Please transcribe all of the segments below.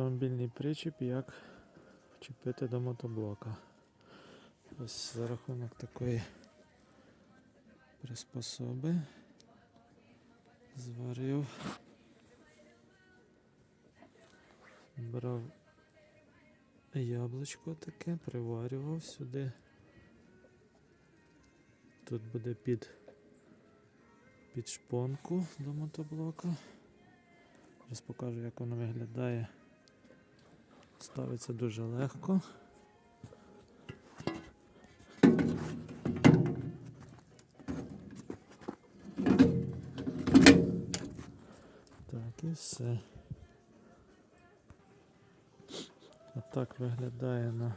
автомобільний причіп, як вчепити до мотоблока. Ось за рахунок такої приспособи зварив. Брав яблучко таке, приварював сюди. Тут буде під, під шпонку до мотоблока. Зараз покажу, як воно виглядає. Ставиться дуже легко. Так, і все. Отак виглядає на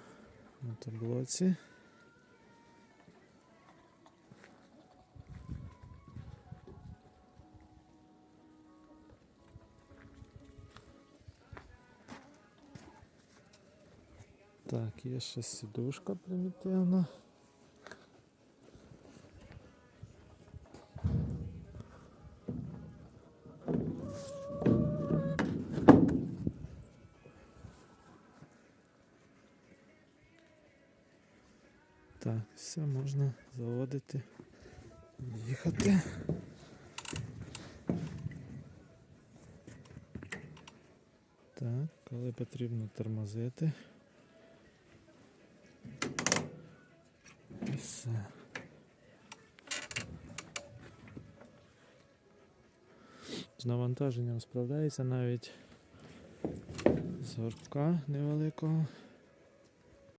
мотоблоці. Так, є ще сідушка примітивна. Так, все можна заводити, їхати. Так, коли потрібно тормозити. Все. З навантаженням справляється навіть з горбка невеликого.